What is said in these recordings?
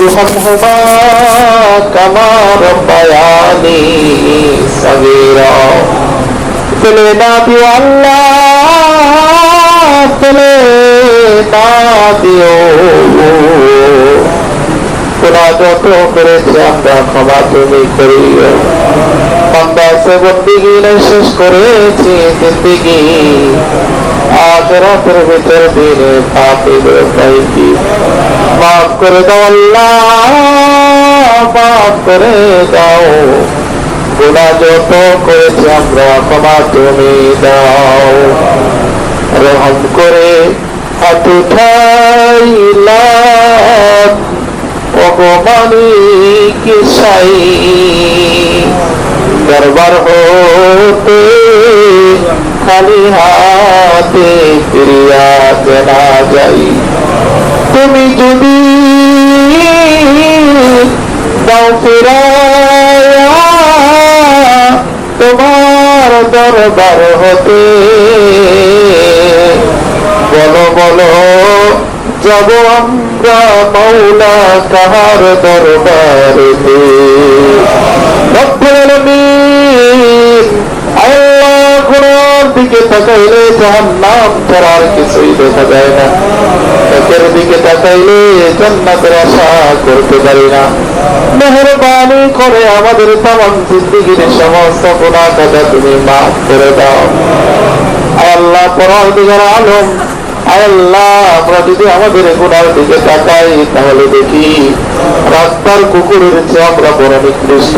ارحمهما كما ربياني صغيرا তুলে না দিও আল্লাহ তুলে না দিও তোরা যত করেছে আমরা ক্ষমা তুমি করিও বান্দা সে বন্দিগি শেষ করেছি জিন্দিগি আখরাতের ভিতর দিনে পাপে পাইছি মাফ করে দাও আল্লাহ। মাফ করে দাও গুণা যত করেছি আমরা ক্ষমা তুমি দাও। রহম করে হাত উঠাইলাম ভগবানী কি সাই দরবার হতে খালি হাতে ফিরিয়া না যাই তুমি যদি তোমার দরবার হতে বলো বলো, যাব আমরা মৌলা কাহার দরবারেতে। রব্বুল আল্লাহ দিকে তাকাইলে জাহান্নাম ছাড়া আর কিছুই দেখা যায় না। একের দিকে তাকাইলে জান্নাতের আশা করতে পারি না। মেহরবানি করে আমাদের তামাম জিন্দিগির সমস্ত গুণা কাজা তুমি মাফ করে দাও। আল্লাহ পরার দিকের আলম আল্লাহ, আমরা যদি আমাদের গুণার দিকে তাকাই, তাহলে দেখি রাস্তার কুকুরের চেয়ে আমরা বড় নিকৃষ্ট।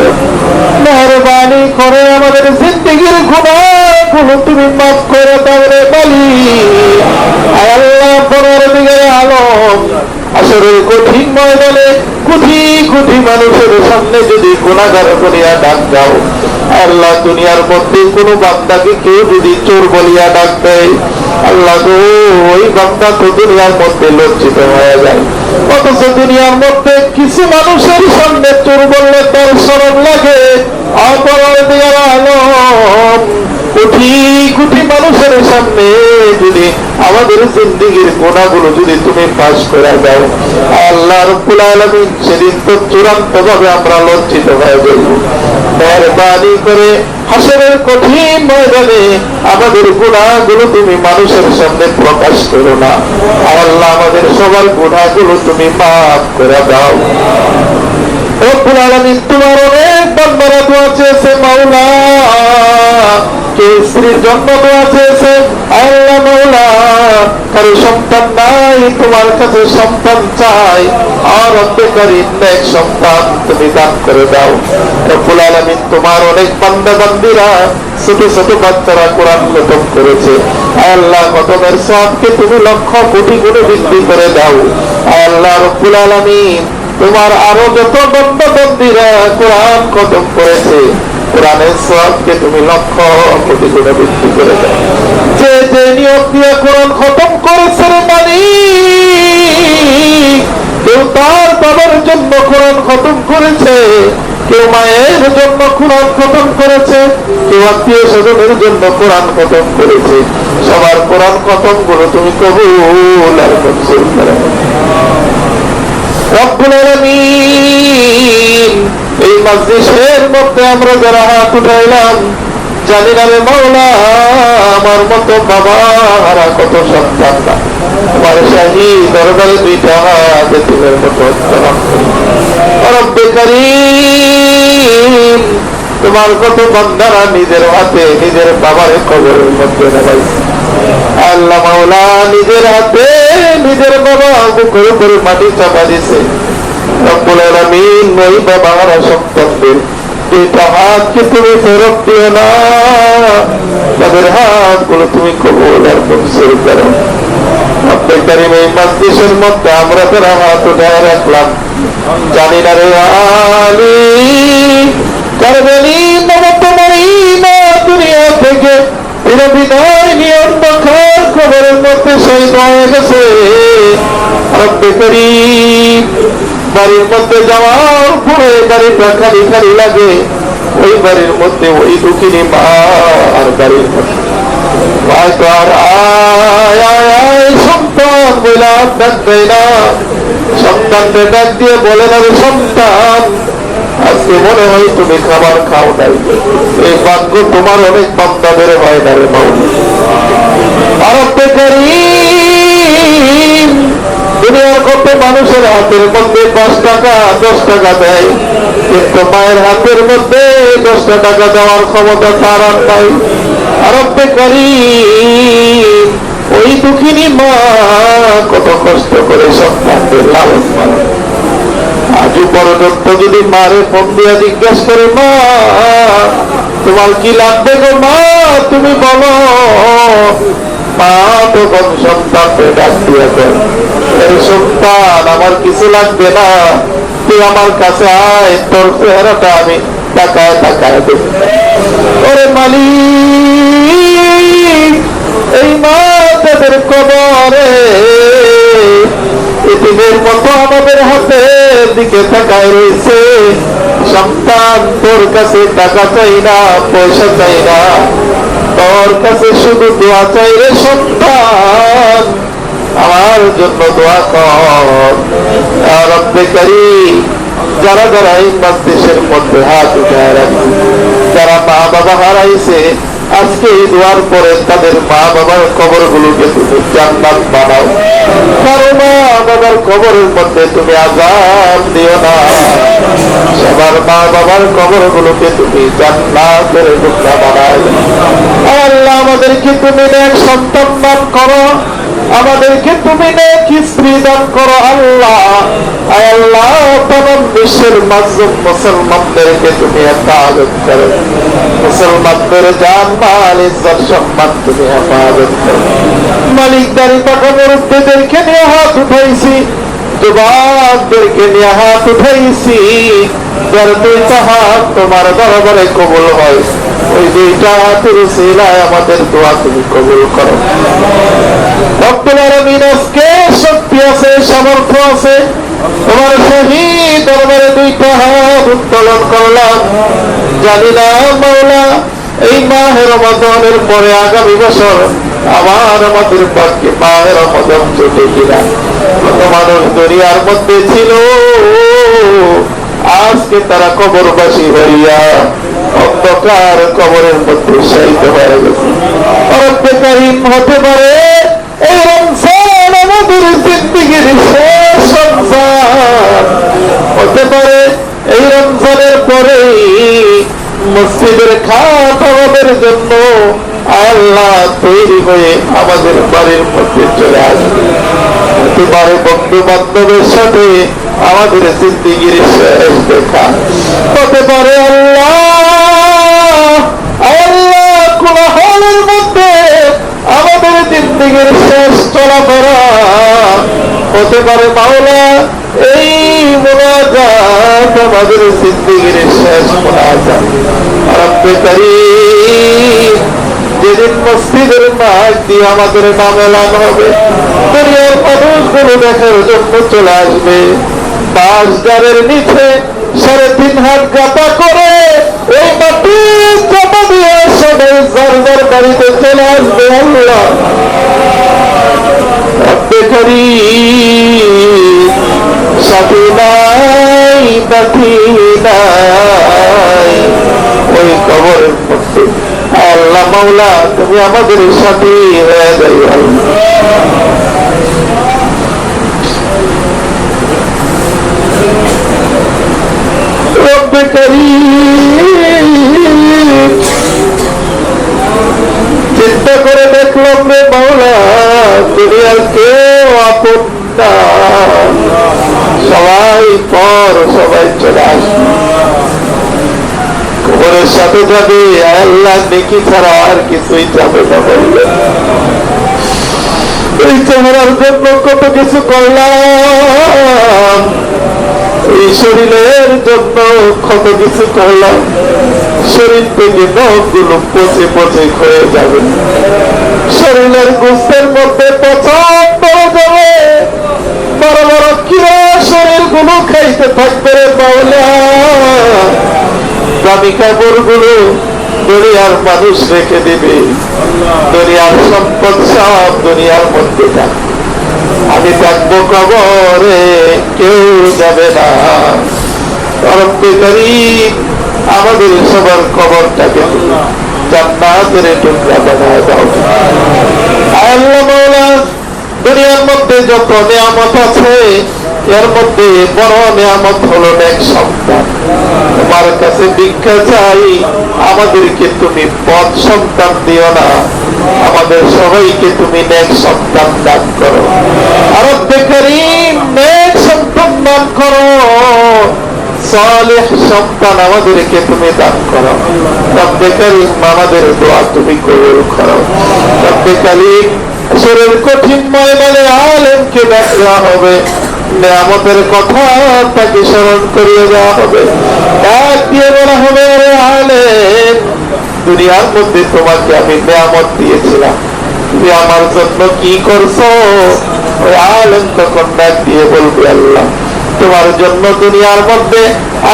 মেহরবানি করে আমাদের জিন্দিগির গুণাগুলো তুমি মাফ করে রে বলি। আল্লাহ পরার দিকের আলম আসলে কঠিন ময়দানে কোটি কোটি মানুষের সামনে যদি গুণাগার করিয়া ডাক দাও, আল্লাহ দুনিয়ার মধ্যে কোন বান্দাকে কেউ যদি চোর বলিয়া ডাক দেয়, আল্লাহ গো, ওই বান্দা তো দুনিয়ার মধ্যে লজ্জিত হয়ে যায়। অথচ দুনিয়ার মধ্যে কিছু মানুষের সামনে চোর বললে তার সরম লাগে। অপরাধ আলম কোটি কোটি মানুষের সামনে যদি আমাদের জিন্দিগির গোনাগুলো যদি তুমি পাশ করে দাও, আল্লাহ রব্বুল আলামিন সেদিন তো চূড়ান্ত ভাবে আমরা লজ্জিত হয়ে যাই মেহরবানি করে হাসরের কঠিন ময়দানে আমাদের গুণাগুলো তুমি মানুষের সামনে প্রকাশ করো না। আল্লাহ আমাদের সবার গুণাগুলো তুমি মাফ করে দাও। রব্বুল আলামিন তোমার অনেক বান্দারা দোয়া চেয়েছে, মাওলা। আল্লাহ তুমি বান্দিরা খতম করেছে। আল্লাহ তুমি লক্ষ কোটি গুণে বৃদ্ধি করে দাও। আল্লাহ রব্বুল আলামিন তোমার আরও যত বন্ধবন্দীরা কোরআন খতম করেছে করে কেউ মায়ের জন্য কোরআন খতম করেছে, কেউ আত্মীয় স্বজনের জন্য কোরআন খতম করেছে সবার কোরআন খতমগুলো তুমি কবুল আর মঞ্জুর করে। রব্বুল আলামিন এই মজলিসের মধ্যে আমরা যারা হাত উঠাইলাম, জানি না রে মাওলা, আমার মতো বাবা কত সন্তান তোমার শাহী দরবারে দুইটা হাত তুলের মতো করি। তোমার কত বন্ধারা নিজের হাতে, নিজের বাবার কবরের মধ্যে আল্লাহ মাওলা নিজের হাতে, নিজের বাবা বুকের উপরে মাটি চাপা দিছে। রব্বুল আলামিন ওই তুমি ফেরত হাতগুলো তুমি কবুল আর মঞ্জুর আমরা রাখলাম। জানি না রে আলী, কারবালি নবতময়ী না দুনিয়া থেকে বিরোধিতায় নিয়ম মাখার খবরের মধ্যে শহীদ হয়ে গেছে। বাড়ির মধ্যে যাওয়ার পরে বাড়িটা খালি খালি লাগে। ওই বাড়ির মধ্যে ওই দুঃখিনী মা আর বাড়ির আর আয় দেয় বলে না আজকে মনে হয় তুমি খাবার খাও এই তোমার অনেক বান্দাদের হয় না রে দুনিয়ার কত মানুষের হাতের মধ্যে পাঁচ টাকা, দশ টাকা দেয়। কিন্তু মায়ের হাতের মধ্যে দশটা টাকা দেওয়ার ক্ষমতা তার আর নাই। আরব্যে করি ওই দুঃখিনী মা কত কষ্ট করে সন্তানদের লালন পালন যদি মারে ফোন জিজ্ঞেস করে মা তোমার কি লাগবে গো মা? তুমি বলো। মা তখন সন্তানকে ডাক দিয়ে দেন, এই সন্তান আমার কিছু লাগবে না। তুই আমার কাছে আয় তোর চেহারাটা আমি টাকায় টাকায় দেব ওরে মালিক এই মা তাদের কবরে দিকে তাকায় রয়েছে। সন্তান, তোর কাছে টাকা চাই না, পয়সা চাই না। তোর কাছে শুধু দোয়া চাই রে সন্তান। আমার জন্য দোয়া কর। আর অব্যকারী যারা যারা এই মধ্যে হাত উঠায় রাখছে যারা মা বাবা হারাইছে আজকে এই দোয়ার পরে তাদের মা বাবার কবর গুলোকে তুমি জান্নাত বানাও। কারও মা বাবার কবরের মধ্যে তুমি আজাদ দিও না। সবার মা বাবার কবর গুলোকে তুমি জান্নাতের টুকরা বানাও। আল্লাহ আমাদেরকে তুমি এক সন্তান করো। আমাদেরকে তুমি নেক দান করো, আল্লাহ। আল্লাহ, তমাম বিশ্বের মাধ্যম মুসলমানদেরকে তুমি হেফাজত করো। মুসলমানদের জান, মাল, ইজ্জত, সম্মান তুমি হেফাজত করো। মালিক দারি টাকা মুরব্বীদেরকে নিয়ে হাত উঠাইছি। যুবকদেরকে নিয়ে হাত উঠাইছি। তোমার হয়। ওই দুইটা হাতের আমাদের দোয়া তুমি করো। শক্তি আছে, সামর্থ্য আছে। তোমার শহীদ দরবারে দুইটা হাত উত্তোলন করলাম। জানি না মাওলা, এই মাহের রমাদানের পরে আগামী বছর আবার আমাদের পক্ষে মাহের রমাদান চলে কিনা? কত মানুষ মধ্যে ছিল। আজকে তারা কবরবাসী হইয়া অন্ধকার কবরের মধ্যে শায়িত হয়ে গেছে। রব্বে হতে পারে এই রমজান আমাদের জিন্দিগির শেষ হতে পারে এই রমজানের পরেই মসজিদের খাট আমাদের জন্য আল্লাহ তৈরি হয়ে আমাদের বাড়ির মধ্যে চলে আসবে। হতে পারে বন্ধু বান্ধবের সাথে আমাদের জিন্দিগির হতে পারে আল্লাহ মধ্যে আমাদের জিন্দিগির শেষ চলাফেরা। হতে পারে মাওলা, এই মোনাজাত আমাদের জিন্দিগির শেষ মোনাজাত। রব্বে যেদিন মসজিদের মাঠ দিয়ে আমাদের নাম এলান হবে দুনিয়ার মানুষগুলো দেখার জন্য চলে আসবে। বাসদারের নিচে সাড়ে তিন হাত গাতা করে এই মাটি চাপা দিয়ে সবাই যার বাড়িতে চলে আসবে আল্লাহ। করিম সাথী নাই, বাকি নাই। ওই কবরের আল্লাহ মাওলা, তুমি আমাদের সাথে হয়ে যাই আল্লাহ করিম। চিন্তা করে দেখলাম রে মাওলা দুনিয়ার কেউ সবাই পর, সবাই চলে কবরের সাথে যাবে, আল্লাহ নেকি ছাড়া আর কিছুই যাবে না বলবে। এই চেহারার জন্য কত কিছু করলাম। এই শরীরের জন্য কত কিছু করলাম। শরীর থেকে পচে পচে ক্ষয়ে যাবে। শরীরের মধ্যে পচন পড়ে যাবে। বড় বড় শরীরগুলো খাইতে থাকবে বাউলা দামি কাপড়গুলো দুনিয়ার মানুষ রেখে দিবে। দুনিয়ার সম্পদ সব দুনিয়ার মধ্যে থাকবে। আমি থাকব কবরে কেউ যাবে না। আমাদের সবার কবরটাকে দুনিয়ার মধ্যে যত নিয়ামত আছে এর মধ্যে বড় নিয়ামত হলো এক সন্তান। তোমার কাছে ভিক্ষা চাই, আমাদেরকে তুমি পদ সন্তান দিও না। আমাদের সবাইকে তুমি নেক সন্তান দান করো। আর বেকারিম নেক সন্তান দান করো। সালেহ সন্তান আমাদেরকে তুমি দান করো। রব্বে করিম আমাদের দোয়া তুমি কবুল করো। রব্বে করিম শরীর কঠিন ময়দানে আলেমকে দেখা হবে। নিয়ামতের কথা তাকে স্মরণ করিয়ে দেওয়া হবে। এক দিয়ে বলা হবে আলেম দুনিয়ার মধ্যে তোমাকে আমি নিয়ামত দিয়েছিলাম। তুমি আমার জন্য কি করছ? আলেম তখন ডাক দিয়ে বলবে, আল্লাহ, তোমার জন্য দুনিয়ার মধ্যে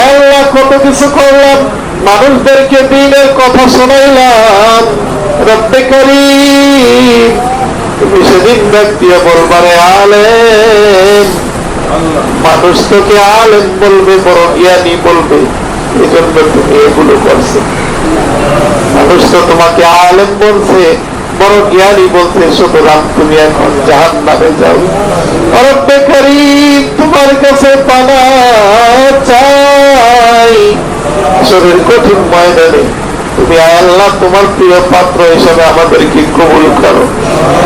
আল্লাহ কত কিছু করলাম। মানুষদেরকে দিনের কথা শোনাইলাম। রব্বে করি তুমি সেদিন ডাক দিয়ে বলবারে আলেম মানুষ তোকে বলবে, বড় বলবে। এই জন্য তুমি এগুলো মানুষ তো তোমাকে আলেম বলছে, বড় জ্ঞানী বলছে, সুতরাং তুমি এখন জাহান নামে যাও। রব্বে করিম তোমার কাছে পানা চাই। শরীর কঠিন ময়দানে তুমি আল্লাহ, তোমার প্রিয় পাত্র হিসেবে আমাদেরকে কবুল করো।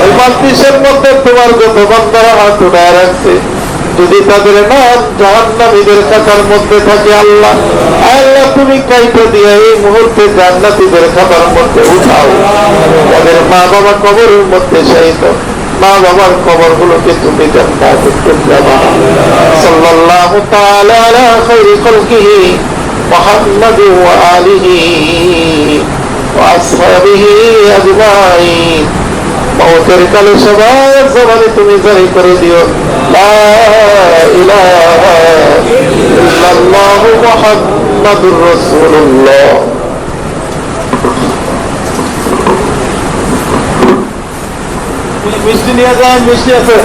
এই মাতৃষের মধ্যে তোমার যত বন্ধারা হাত রাখছে যদি তাদের নাম জাহান্নামীদের খাতার মধ্যে থাকে আল্লাহ আল্লাহ তুমি কাইতে দিয়ে এই মুহূর্তে জান্নাতীদের খাতার মধ্যে উঠাও তাদের মা বাবা কবরের মধ্যে শায়িত মা বাবার কবর গুলোকে তুমি জান্নাতের টুকরা বানাও সাল্লাল্লাহু তাআলা আলা খাইরি খালকিহি محمد وآله وأصحابه أجمعين মৌতের কালে সবাই জবানে তুমি জারি করে দিও লা ইলাহা ইল্লাল্লাহু মুহাম্মাদুর রাসূলুল্লাহ মিষ্টি নিয়ে যান মিষ্টি আছে